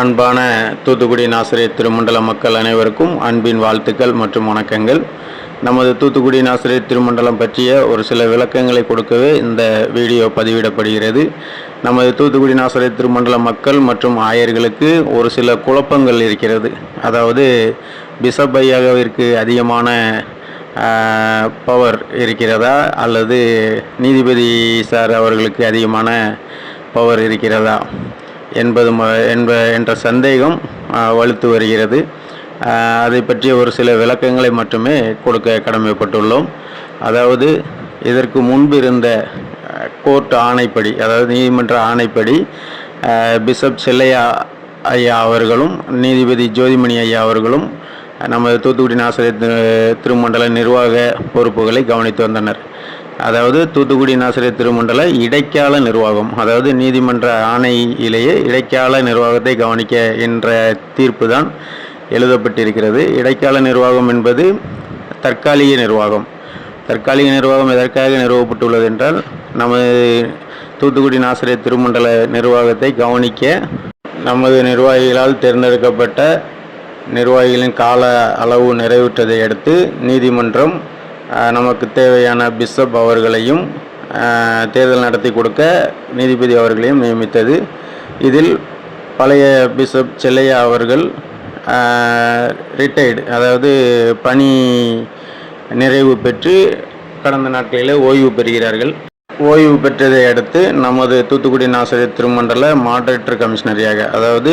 அன்பான தூத்துக்குடி நாசிரியர் திருமண்டல மக்கள் அனைவருக்கும் அன்பின் வாழ்த்துக்கள் மற்றும் வணக்கங்கள். நமது தூத்துக்குடி நாசிரியர் திருமண்டலம் பற்றிய ஒரு சில விளக்கங்களை கொடுக்கவே இந்த வீடியோ பதிவிடப்படுகிறது. நமது தூத்துக்குடி நாசிரியர் திருமண்டல மக்கள் மற்றும் ஆயர்களுக்கு ஒரு சில குழப்பங்கள் இருக்கிறது. அதாவது பிசப் ஐயாவிற்கு அதிகமான பவர் இருக்கிறதா? அல்லது நீதிபதி சார் அவர்களுக்கு அதிகமான பவர் இருக்கிறதா? என்பது ம- என்ப என்ற சந்தேகம் வலுத்து வருகிறது. அதை பற்றிய ஒரு சில விளக்கங்களை மட்டுமே கொடுக்க கடமைப்பட்டுள்ளோம். அதாவது இதற்கு முன்பு இருந்த கோர்ட் ஆணைப்படி அதாவது நீதிமன்ற ஆணைப்படி பிஷப் செல்லையா ஐயா அவர்களும் நீதிபதி ஜோதிமணி ஐயா அவர்களும் நமது தூத்துக்குடி நாசிரியர் திருமண்டல நிர்வாக பொறுப்புகளை கவனித்து வந்தனர். அதாவது தூத்துக்குடி நாசிரியர் திருமண்டல இடைக்கால நிர்வாகம் அதாவது நீதிமன்ற ஆணையிலேயே இடைக்கால நிர்வாகத்தை கவனிக்க என்ற தீர்ப்பு தான் எழுதப்பட்டிருக்கிறது. இடைக்கால நிர்வாகம் என்பது தற்காலிக நிர்வாகம். தற்காலிக நிர்வாகம் எதற்காக நிறுவப்பட்டுள்ளது என்றால் நமது தூத்துக்குடி நாசிரியர் திருமண்டல நிர்வாகத்தை கவனிக்க நமது நிர்வாகிகளால் தேர்ந்தெடுக்கப்பட்ட நிர்வாகிகளின் கால அளவு நிறைவுற்றதை அடுத்து நீதிமன்றம் நமக்கு தேவையான பிஷப் அவர்களையும் தேர்தல் நடத்தி கொடுக்க நீதிபதி அவர்களையும் நியமித்தது. இதில் பழைய பிஷப் செல்லையா அவர்கள் ரிட்டையர்டு அதாவது பணி நிறைவு பெற்று கடந்த நாட்களிலே ஓய்வு பெறுகிறார்கள். ஓய்வு பெற்றதை அடுத்து நமது தூத்துக்குடி நாசிரியர் திருமண்டல மாடரேட்டர் கமிஷனரியாக அதாவது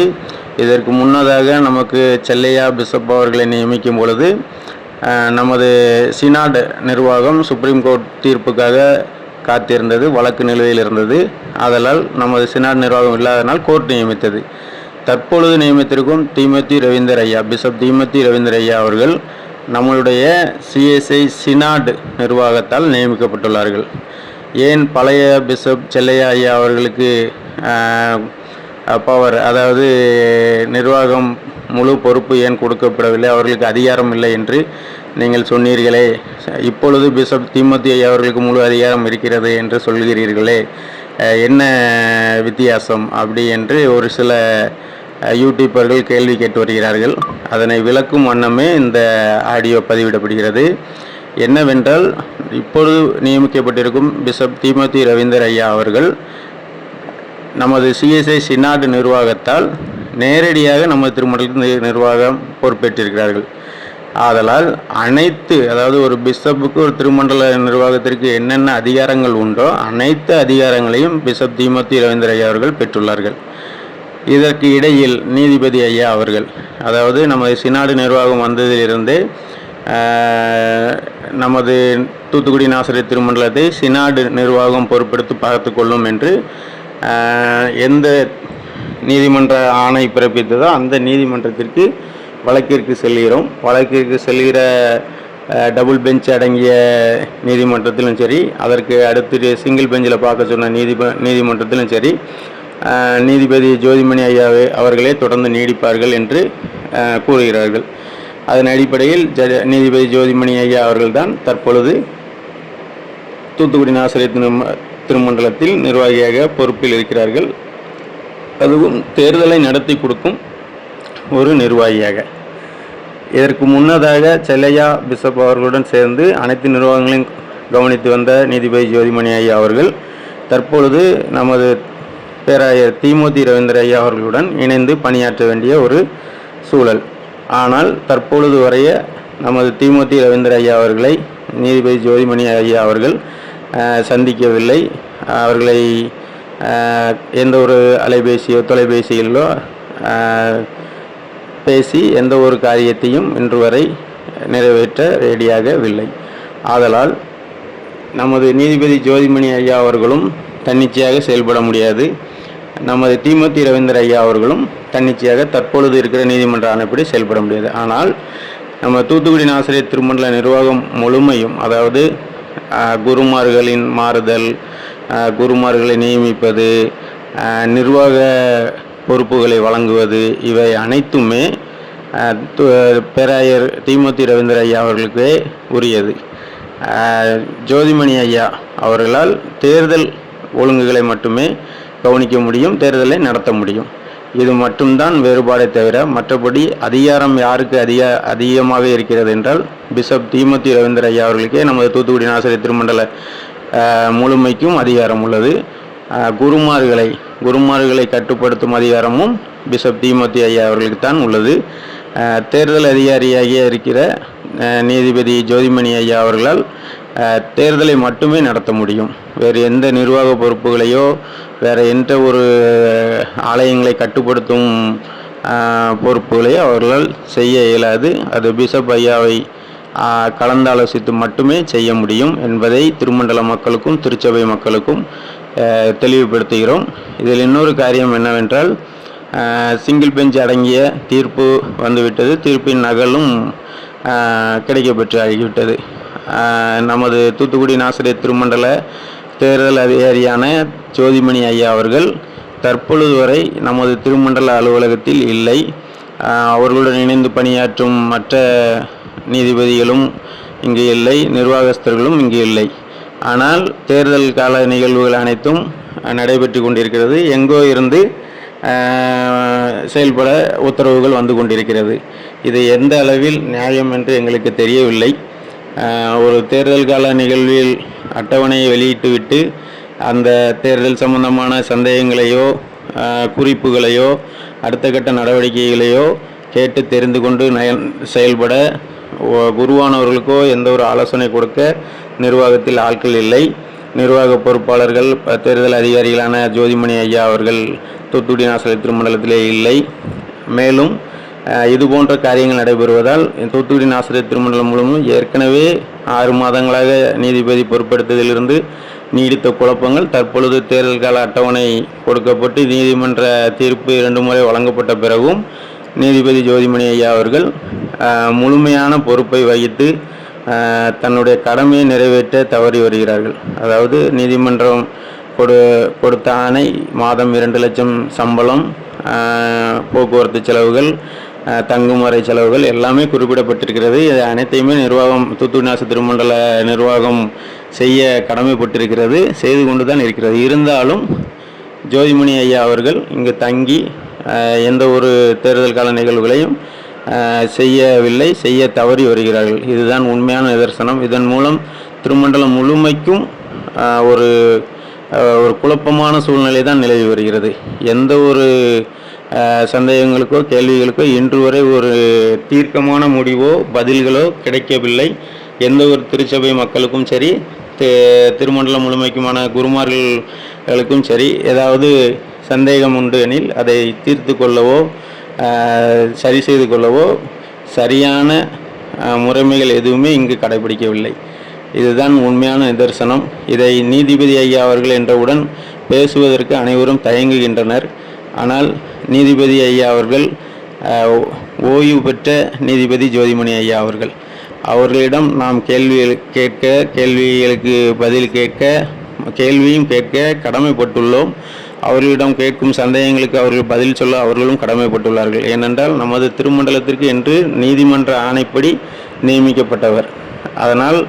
இதற்கு முன்னதாக நமக்கு செல்லையா பிஷப் அவர்களை நியமிக்கும் பொழுது நமது சினாட் நிர்வாகம் சுப்ரீம் கோர்ட் தீர்ப்புக்காக காத்திருந்தது வழக்கு நிலுவையில் இருந்தது. ஆதலால் நமது சினாட் நிர்வாகம் இல்லாதனால் கோர்ட் நியமித்தது. தற்பொழுது நியமித்திருக்கும் தீமதி ரவீந்தர் ஐயா பிஷப் தீமதி ரவீந்தர் ஐயா அவர்கள் நம்மளுடைய சிஎஸ்ஐ சினாட் நிர்வாகத்தால் நியமிக்கப்பட்டுள்ளார்கள். ஏன் பழைய பிஷப் செல்லையா ஐயா அவர்களுக்கு பவர் அதாவது நிர்வாகம் முழு பொறுப்பு ஏன் கொடுக்கப்படவில்லை? அவர்களுக்கு அதிகாரம் இல்லை என்று நீங்கள் சொன்னீர்களே. இப்பொழுது பிஷப் திமுத்தி ஐயா அவர்களுக்கு முழு அதிகாரம் இருக்கிறது என்று சொல்கிறீர்களே. என்ன வித்தியாசம்? அப்படி என்று ஒரு சில யூடியூபர்கள் கேள்வி கேட்டு வருகிறார்கள். அதனை விளக்கும் வண்ணமே இந்த ஆடியோ பதிவிடப்படுகிறது. என்னவென்றால் இப்பொழுது நியமிக்கப்பட்டிருக்கும் பிஷப் திமுத்தி ரவீந்தர் ஐயா அவர்கள் நமது சிஎஸ்ஐ சினாடு நிர்வாகத்தால் நேரடியாக நமது திருமணத்தில் நிர்வாகம் பொறுப்பேற்றிருக்கிறார்கள். ஆதலால் அனைத்து அதாவது ஒரு பிஷப்புக்கு ஒரு திருமண்டல நிர்வாகத்திற்கு என்னென்ன அதிகாரங்கள் உண்டோ அனைத்து அதிகாரங்களையும் பிஷப் தீமதி ரவீந்திர ஐயா அவர்கள் பெற்றுள்ளார்கள். இதற்கு இடையில் நீதிபதி ஐயா அவர்கள் அதாவது நமது சினாடு நிர்வாகம் வந்ததிலிருந்தே நமது தூத்துக்குடி நாசிரியர் திருமண்டலத்தை சினாடு நிர்வாகம் பொறுப்பெடுத்து பார்த்து கொள்ளும் என்று எந்த நீதிமன்ற ஆணை பிறப்பித்ததோ அந்த நீதிமன்றத்திற்கு வழக்கிற்கு செல்கிறோம். வழக்கிற்கு செல்கிற டபுள் பெஞ்ச் அடங்கிய நீதிமன்றத்திலும் சரி அதற்கு அடுத்து சிங்கிள் பெஞ்சில் பார்க்க சொன்ன நீதிப நீதிமன்றத்திலும் சரி நீதிபதி ஜோதிமணி ஐயாவே அவர்களே தொடர்ந்து நீடிப்பார்கள் என்று கூறுகிறார்கள். அதன் அடிப்படையில் ஜ நீதிபதி ஜோதிமணி ஐயா அவர்கள்தான் தற்பொழுது தூத்துக்குடி நாசிரியர் திரும- திருமண்டலத்தில் நிர்வாகியாக பொறுப்பில் இருக்கிறார்கள். அதுவும் தேர்தலை நடத்தி கொடுக்கும் ஒரு நிர்வாகியாக. இதற்கு முன்னதாக செல்லையா பிஷப் அவர்களுடன் சேர்ந்து அனைத்து நிர்வாகங்களையும் கவனித்து வந்த நீதிபதி ஜோதிமணி ஐயா அவர்கள் தற்பொழுது நமது பேராயர் திமுதி ரவீந்திர ஐயா அவர்களுடன் இணைந்து பணியாற்ற வேண்டிய ஒரு சூழல். ஆனால் தற்பொழுது வரைய நமது திமுதி ரவீந்திர ஐயா அவர்களை நீதிபதி ஜோதிமணி ஐயா அவர்கள் சந்திக்கவில்லை. அவர்களை எந்த ஒரு அலைபேசியோ தொலைபேசியிலோ பேசி எந்த ஒரு காரியத்தையும் இன்று வரை நிறைவேற்ற ரெடியாகவில்லை. ஆதலால் நமது நீதிபதி ஜோதிமணி ஐயா அவர்களும் தன்னிச்சையாக செயல்பட முடியாது. நமது திமுத்தி ரவீந்தர் ஐயா அவர்களும் தன்னிச்சையாக தற்பொழுது இருக்கிற நீதிமன்ற ஆணைப்படி செயல்பட முடியாது. ஆனால் நம்ம தூத்துக்குடி நாசிரியர் திருமண்டல நிர்வாகம் முழுமையும் அதாவது குருமார்களின் மாறுதல் குருமார்களை நியமிப்பது நிர்வாக பொறுப்புகளை வழங்குவது இவை அனைத்துமே பேராயர் தீமூர்த்தி ரவீந்திர ஐயா அவர்களுக்கே உரியது. ஜோதிமணி ஐயா அவர்களால் தேர்தல் ஒழுங்குகளை மட்டுமே கவனிக்க முடியும் தேர்தலை நடத்த முடியும். இது மட்டும்தான் வேறுபாடே தவிர மற்றபடி அதிகாரம் யாருக்கு அதிக அதிகமாக இருக்கிறது என்றால் பிஷப் தீமதி ரவீந்திர ஐயா அவர்களுக்கே நமது தூத்துக்குடி நாசரி திருமண்டல முழுமைக்கும் அதிகாரம் உள்ளது. குருமார்களை குருமார்களை கட்டுப்படுத்தும் அதிகாரமும் பிஷப் தீமதி ஐயா அவர்களுக்கு தான் உள்ளது. தேர்தல் அதிகாரியாகிய இருக்கிற நீதிபதி ஜோதிமணி ஐயா அவர்களால் தேர்தலை மட்டுமே நடத்த முடியும். வேறு எந்த நிர்வாக பொறுப்புகளையோ வேறு எந்த ஒரு ஆலயங்களை கட்டுப்படுத்தும் பொறுப்புகளையோ அவர்களால் செய்ய இயலாது. அது பிஷப் ஐயாவை கலந்தாலோசித்து மட்டுமே செய்ய முடியும் என்பதை திருமண்டல மக்களுக்கும் திருச்சபை மக்களுக்கும் தெளிவுபடுத்துகிறோம். இதில் இன்னொரு காரியம் என்னவென்றால் சிங்கிள் பெஞ்ச் அடங்கிய தீர்ப்பு வந்துவிட்டது. தீர்ப்பின் நகலும் கிடைக்கப்பெற்று ஆகிவிட்டது. நமது தூத்துக்குடி நாசிரியர் திருமண்டல தேர்தல் அதிகாரியான ஜோதிமணி ஐயா அவர்கள் தற்பொழுது வரை நமது திருமண்டல அலுவலகத்தில் இல்லை. அவர்களுடன் இணைந்து பணியாற்றும் மற்ற நீதிபதிகளும் இங்கு இல்லை நிர்வாகஸ்தர்களும் இங்கு இல்லை. ஆனால் தேர்தல் கால நிகழ்வுகள் அனைத்தும் நடைபெற்று கொண்டிருக்கிறது. எங்கோ இருந்து செயல்பட உத்தரவுகள் வந்து கொண்டிருக்கிறது. இது எந்த அளவில் நியாயம் என்று எங்களுக்கு தெரியவில்லை. ஒரு தேர்தல் கால நிகழ்வில் அட்டவணையை வெளியிட்டுவிட்டு அந்த தேர்தல் சம்பந்தமான சந்தேகங்களையோ குறிப்புகளையோ அடுத்த கட்ட நடவடிக்கைகளையோ கேட்டு தெரிந்து கொண்டு செயல்பட குருவானவர்களுக்கோ எந்த ஒரு ஆலோசனை கொடுக்க நிர்வாகத்தில் ஆட்கள் இல்லை. நிர்வாக பொறுப்பாளர்கள் ப- தேர்தல் அதிகாரிகளான ஜோதிமணி ஐயா அவர்கள் தூத்துக்குடி நாசலை திருமண்டலத்திலே இல்லை. மேலும் இது போன்ற காரியங்கள் நடைபெறுவதால் தூத்துக்குடி நாசிரியர் திருமண்டலம் மூலமும் ஏற்கனவே ஆறு மாதங்களாக நீதிபதி பொறுப்பெடுத்ததிலிருந்து நீடித்த குழப்பங்கள் தற்பொழுது தேர்தல் கால அட்டவணை கொடுக்கப்பட்டு நீதிமன்ற தீர்ப்பு இரண்டு முறை வழங்கப்பட்ட பிறகும் நீதிபதி ஜோதிமணி ஐயா அவர்கள் முழுமையான பொறுப்பை வகித்து தன்னுடைய கடமையை நிறைவேற்ற தவறி வருகிறார்கள். அதாவது நீதிமன்றம் கொடு கொடுத்த ஆணை மாதம் இரண்டு லட்சம் சம்பளம் போக்குவரத்து செலவுகள் தங்கும் வரை செலவுகள் எல்லாமே குறிப்பிடப்பட்டிருக்கிறது. இது அனைத்தையுமே நிர்வாகம் தூத்துக்குடி நாசு திருமண்டல நிர்வாகம் செய்ய கடமைப்பட்டிருக்கிறது. செய்து கொண்டு தான் இருக்கிறது. இருந்தாலும் ஜோதிமணி ஐயா அவர்கள் இங்கு தங்கி எந்த ஒரு தேர்தல் கால நிகழ்வுகளையும் செய்யவில்லை செய்ய தவறி வருகிறார்கள். இதுதான் உண்மையான நிதர்சனம். இதன் மூலம் திருமண்டலம் முழுமைக்கும் ஒரு ஒரு குழப்பமான சூழ்நிலை தான் நிலவி வருகிறது. எந்த ஒரு சந்தேகங்களுக்கோ கேள்விகளுக்கோ இன்று வரை ஒரு தீர்க்கமான முடிவோ பதில்களோ கிடைக்கவில்லை. எந்த ஒரு திருச்சபை மக்களுக்கும் சரி திருமண்டலம் முழுமைக்குமான குருமார்களுக்கும் சரி ஏதாவது சந்தேகம் உண்டு எனில் அதை தீர்த்து கொள்ளவோ சரி செய்து கொள்ளவோ சரியான முறைமைகள் எதுவுமே இங்கு கடைபிடிக்கவில்லை. இதுதான் உண்மையான நிதர்சனம். இதை நீதிபதி ஐயா அவர்கள் என்றவுடன் பேசுவதற்கு அனைவரும் தயங்குகின்றனர். ஆனால் நீதிபதி ஐயா அவர்கள் ஓய்வு பெற்ற நீதிபதி ஜோதிமணி ஐயா அவர்கள். அவர்களிடம் நாம் கேள்விகள் கேட்க கேள்விகளுக்கு பதில் கேட்க கேள்வியும் கேட்க கடமைப்பட்டுள்ளோம். அவர்களிடம் கேட்கும் சந்தேகங்களுக்கு அவர்கள் பதில் சொல்ல அவர்களும் கடமைப்பட்டுள்ளார்கள். ஏனென்றால் நமது திருமண்டலத்திற்கு என்று நீதிமன்ற ஆணைப்படி நியமிக்கப்பட்டவர். அதனால்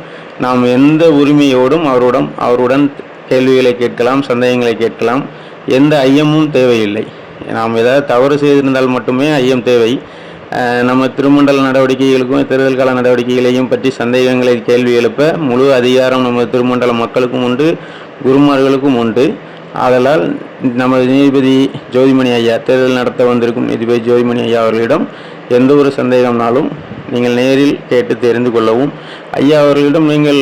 நாம் எந்த உரிமையோடும் அவருடன் அவருடன் கேள்விகளை கேட்கலாம் சந்தேகங்களை கேட்கலாம். எந்த ஐயமும் தேவையில்லை. நாம் ஏதாவது தவறு செய்திருந்தால் மட்டுமே ஐயம் தேவை. நம்ம திருமண்டல நடவடிக்கைகளுக்கும் தேர்தல் கால நடவடிக்கைகளையும் பற்றி சந்தேகங்களை கேள்வி எழுப்ப முழு அதிகாரம் நமது திருமண்டல மக்களுக்கும் உண்டு குருமார்களுக்கும் உண்டு. ஆதலால் நமது நீதிபதி ஜோதிமணி ஐயா தேர்தல் நடத்த வந்திருக்கும் நீதிபதி ஜோதிமணி ஐயா அவர்களிடம் எந்த ஒரு சந்தேகம்னாலும் நீங்கள் நேரில் கேட்டு தெரிந்து கொள்ளவும். ஐயா அவர்களிடம் நீங்கள்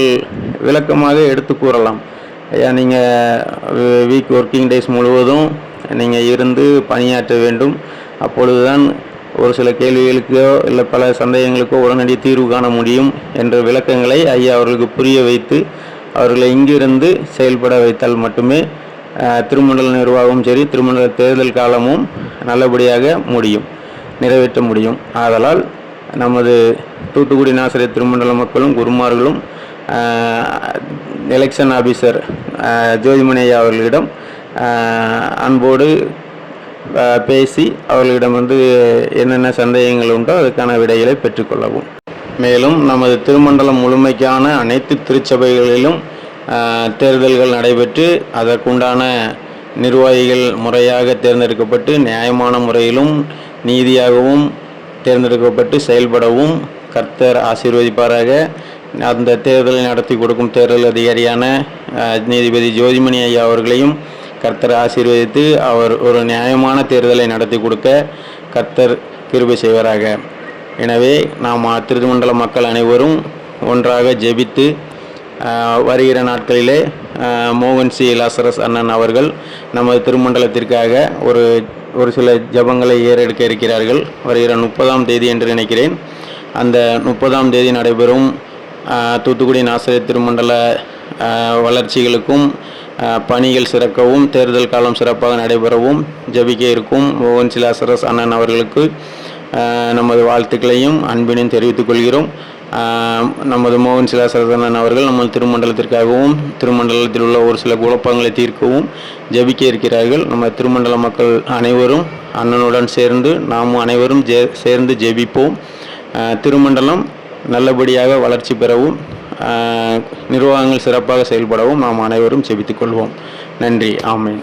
விளக்கமாக எடுத்து கூறலாம். ஐயா நீங்கள் வீக் ஒர்க்கிங் டேஸ் முழுவதும் நீங்கள் இருந்து பணியாற்ற வேண்டும். அப்பொழுதுதான் ஒரு சில கேள்விகளுக்கோ இல்லை பல சந்தேகங்களுக்கோ உடனடி தீர்வு காண முடியும் என்ற விளக்கங்களை ஐயா அவர்களுக்கு புரிய வைத்து அவர்களை இங்கிருந்து செயல்பட வைத்தால் மட்டுமே திருமண்டல நிர்வாகமும் சரி திருமண்டல தேர்தல் காலமும் நல்லபடியாக முடியும் நிறைவேற்ற முடியும். ஆதலால் நமது தூத்துக்குடி நாசிரியர் திருமண்டல மக்களும் குருமார்களும் எலெக்ஷன் ஆபீசர் ஜோதிமணியா அவர்களிடம் அன்போடு பேசி அவர்களிடம் வந்து என்னென்ன சந்தேகங்கள் உண்டோ அதுக்கான விடைகளை பெற்றுக்கொள்ளவும். மேலும் நமது திருமண்டலம் முழுமைக்கான அனைத்து திருச்சபைகளிலும் தேர்தல்கள் நடைபெற்று அதற்குண்டான நிர்வாகிகள் முறையாக தேர்ந்தெடுக்கப்பட்டு நியாயமான முறையிலும் நீதியாகவும் தேர்ந்தெடுக்கப்பட்டு செயல்படவும் கர்த்தர் ஆசீர்வதிப்பாராக. அந்த தேர்தலை நடத்தி கொடுக்கும் தேர்தல் அதிகாரியான நீதிபதி ஜோதிமணி ஐயா அவர்களையும் கர்த்தர் ஆசீர்வதித்து அவர் ஒரு நியாயமான தேர்தலை நடத்தி கொடுக்க கர்த்தர் கிருபை செய்வராக. எனவே நாம் திருமண்டல மக்கள் அனைவரும் ஒன்றாக ஜெபித்து வருகிற நாட்களிலே மோகன் சி. லாசரஸ் அண்ணன் அவர்கள் நமது திருமண்டலத்திற்காக ஒரு ஒரு சில ஜபங்களை ஏறெடுக்க இருக்கிறார்கள். வருகிற முப்பதாம் தேதி என்று நினைக்கிறேன். அந்த முப்பதாம் தேதி நடைபெறும் தூத்துக்குடி நாசரேத் திருமண்டல வளர்ச்சிகளுக்கும் பணிகள் சிறக்கவும் தேர்தல் காலம் சிறப்பாக நடைபெறவும் ஜபிக்க இருக்கும் மோகன் சிலாசரஸ் அண்ணன் அவர்களுக்கு நமது வாழ்த்துக்களையும் அன்பினையும் தெரிவித்துக் கொள்கிறோம். நமது மோகன் சிலாசரதனன் அவர்கள் நம்ம திருமண்டலத்திற்காகவும் திருமண்டலத்தில் உள்ள ஒரு சில குழப்பங்களை தீர்க்கவும் ஜெபிக்க இருக்கிறார்கள். நம்ம திருமண்டல மக்கள் அனைவரும் அண்ணனுடன் சேர்ந்து நாம் அனைவரும் ஜே சேர்ந்து ஜெபிப்போம். திருமண்டலம் நல்லபடியாக வளர்ச்சி பெறவும் நிர்வாகங்கள் சிறப்பாக செயல்படவும் நாம் அனைவரும் ஜெபித்துக் கொள்வோம். நன்றி. ஆமேன்.